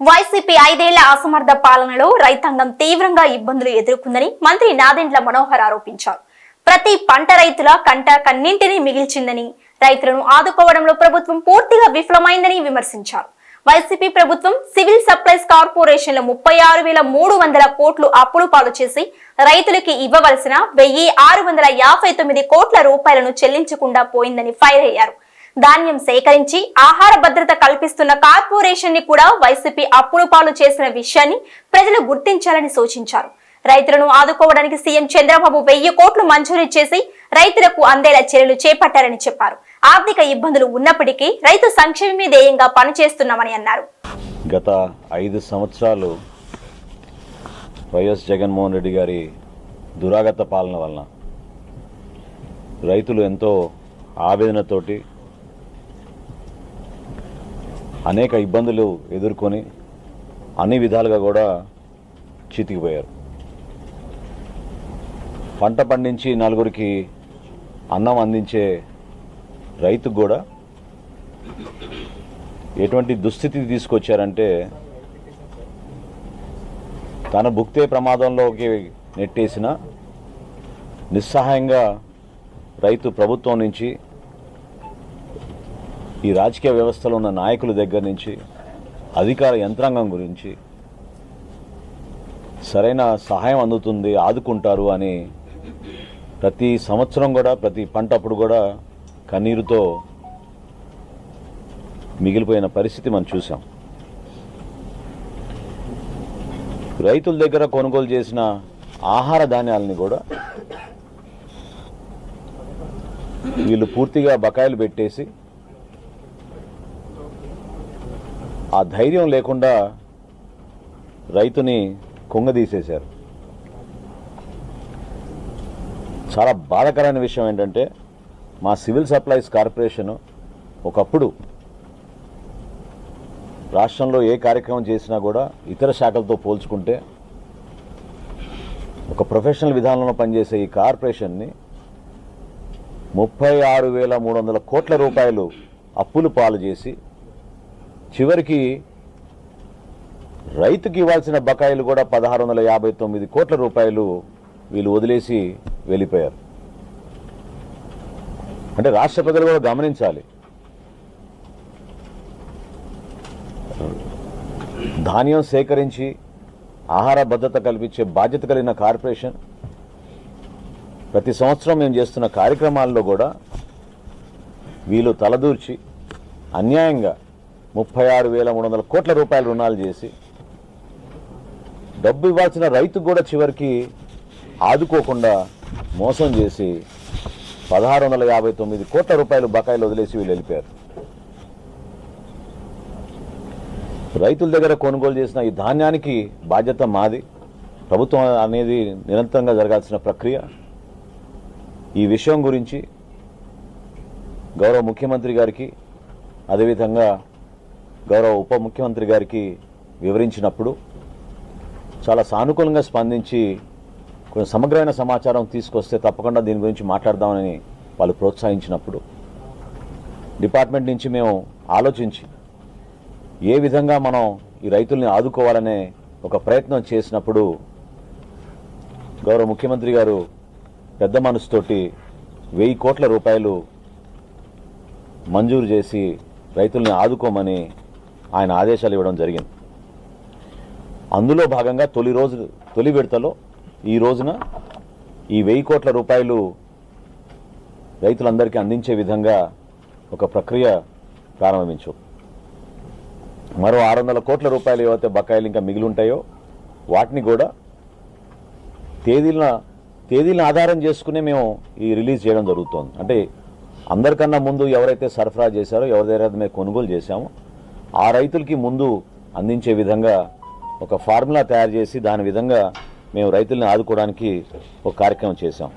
YCP ఐదేళ్ళ అసమర్థ పాలనలో రైతాంగం తీవ్రంగా ఇబ్బందులు ఎదుర్కొందని మంత్రి నాదెండ్ల మనోహర్ ఆరోపించారు. ప్రతి పంట రైతుల కంట కన్నింటినీ మిగిల్చిందని రైతులను ఆదుకోవడంలో ప్రభుత్వం పూర్తిగా విఫలమైందని విమర్శించారు. వైసీపీ ప్రభుత్వం సివిల్ సప్లైస్ కార్పొరేషన్ల ముప్పై ఆరు వేల మూడు వందల కోట్లు అప్పులు పాలు చేసి రైతులకి ఇవ్వవలసిన వెయ్యి ఆరు వందల యాభై తొమ్మిది కోట్ల రూపాయలను చెల్లించకుండా పోయిందని ఫైర్ అయ్యారు. ధాన్యం సేకరించి ఆహార భద్రత కల్పిస్తున్న కార్పొరేషన్ని కూడా వైసీపీ అప్పులు పాలు చేసిన విషయాన్ని ప్రజలు గుర్తించాలని సూచించారు. రైతులను ఆదుకోవడానికి సీఎం చంద్రబాబు వెయ్యి కోట్లు మంజూరు చేసి రైతులకు అందేలా చర్యలు చేపట్టారని చెప్పారు. ఆర్థిక ఇబ్బందులు ఉన్నప్పటికీ రైతు సంక్షేమమే ధ్యేయంగా పనిచేస్తున్నామని అన్నారు. గత ఐదు సంవత్సరాలు వైఎస్ జగన్మోహన్ రెడ్డి గారి దురాగత పాలన వలన రైతులు ఎంతో ఆవేదనతోటి అనేక ఇబ్బందులు ఎదుర్కొని అన్ని విధాలుగా కూడా చితికిపోయారు. పంట పండించి నలుగురికి అన్నం అందించే రైతుకు కూడా ఎటువంటి దుస్థితి తీసుకొచ్చారంటే తన భుక్తే ప్రమాదంలోకి నెట్టేసిన నిస్సహాయంగా రైతు ప్రభుత్వం నుంచి ఈ రాజకీయ వ్యవస్థలో ఉన్న నాయకుల దగ్గర నుంచి అధికార యంత్రాంగం గురించి సరైన సహాయం అందుతుంది ఆదుకుంటారు అని ప్రతి సంవత్సరం కూడా ప్రతి పంట అప్పుడు కూడా కన్నీరుతో మిగిలిపోయిన పరిస్థితి మనం చూసాం రైతుల దగ్గర కొనుగోలు చేసిన ఆహార ధాన్యాలని కూడా వీళ్ళు పూర్తిగా బకాయిలు పెట్టేసి ఆ ధైర్యం లేకుండా రైతుని కుంగదీసేశారు. చాలా బాధకరమైన విషయం ఏంటంటే మా సివిల్ సప్లైస్ కార్పొరేషన్ ఒకప్పుడు రాష్ట్రంలో ఏ కార్యక్రమం చేసినా కూడా ఇతర శాఖలతో పోల్చుకుంటే ఒక ప్రొఫెషనల్ విధానంలో పనిచేసే ఈ కార్పొరేషన్ని ముప్పై ఆరు వేల మూడు వందల కోట్ల రూపాయలు అప్పులు పాలు చేసి చివరికి రైతుకి ఇవ్వాల్సిన బకాయిలు కూడా పదహారు వందల యాభై తొమ్మిది కోట్ల రూపాయలు వీళ్ళు వదిలేసి వెళ్ళిపోయారు. అంటే రాష్ట్ర ప్రజలు కూడా గమనించాలి. ధాన్యం సేకరించి ఆహార భద్రత కల్పించే బాధ్యత కలిగిన కార్పొరేషన్. ప్రతి సంవత్సరం మేము చేస్తున్న కార్యక్రమాల్లో కూడా వీళ్ళు తలదూర్చి అన్యాయంగా ముప్పై ఆరు వేల మూడు వందల కోట్ల రూపాయలు రుణాలు చేసి డబ్బు ఇవ్వాల్సిన రైతు కూడా చివరికి ఆదుకోకుండా మోసం చేసి పదహారు వందల యాభై తొమ్మిది కోట్ల రూపాయలు బకాయిలు వదిలేసి వీళ్ళు వెళ్ళిపోయారు. రైతుల దగ్గర కొనుగోలు చేసిన ఈ ధాన్యానికి బాధ్యత మాది. ప్రభుత్వం అనేది నిరంతరంగా జరగాల్సిన ప్రక్రియ. ఈ విషయం గురించి గౌరవ ముఖ్యమంత్రి గారికి అదేవిధంగా గౌరవ ఉప ముఖ్యమంత్రి గారికి వివరించినప్పుడు చాలా సానుకూలంగా స్పందించి కొంచెం సమగ్రమైన సమాచారం తీసుకొస్తే తప్పకుండా దీని గురించి మాట్లాడదామని వాళ్ళు ప్రోత్సహించినప్పుడు డిపార్ట్మెంట్ నుంచి మేము ఆలోచించి ఏ విధంగా మనం ఈ రైతుల్ని ఆదుకోవాలనే ఒక ప్రయత్నం చేసినప్పుడు గౌరవ ముఖ్యమంత్రి గారు పెద్ద మనసుతోటి వెయ్యి కోట్ల రూపాయలు మంజూరు చేసి రైతుల్ని ఆదుకోమని ఆయన ఆదేశాలు ఇవ్వడం జరిగింది. అందులో భాగంగా తొలి రోజు తొలి విడతలో ఈ రోజున ఈ వెయ్యి కోట్ల రూపాయలు రైతులందరికీ అందించే విధంగా ఒక ప్రక్రియ ప్రారంభించు. మరో ఆరు వందల కోట్ల రూపాయలు ఏవైతే బకాయిలు ఇంకా మిగిలి ఉంటాయో వాటిని కూడా తేదీల తేదీలను ఆధారం చేసుకునే మేము ఈ రిలీజ్ చేయడం జరుగుతోంది. అంటే అందరికన్నా ముందు ఎవరైతే సరఫరా చేశారో ఎవరి దగ్గర మేము కొనుగోలు చేశామో ఆ రైతులకి ముందు అందించే విధంగా ఒక ఫార్ములా తయారు చేసి దాని విధంగా మేము రైతుల్ని ఆదుకోవడానికి ఒక కార్యక్రమం చేశాం.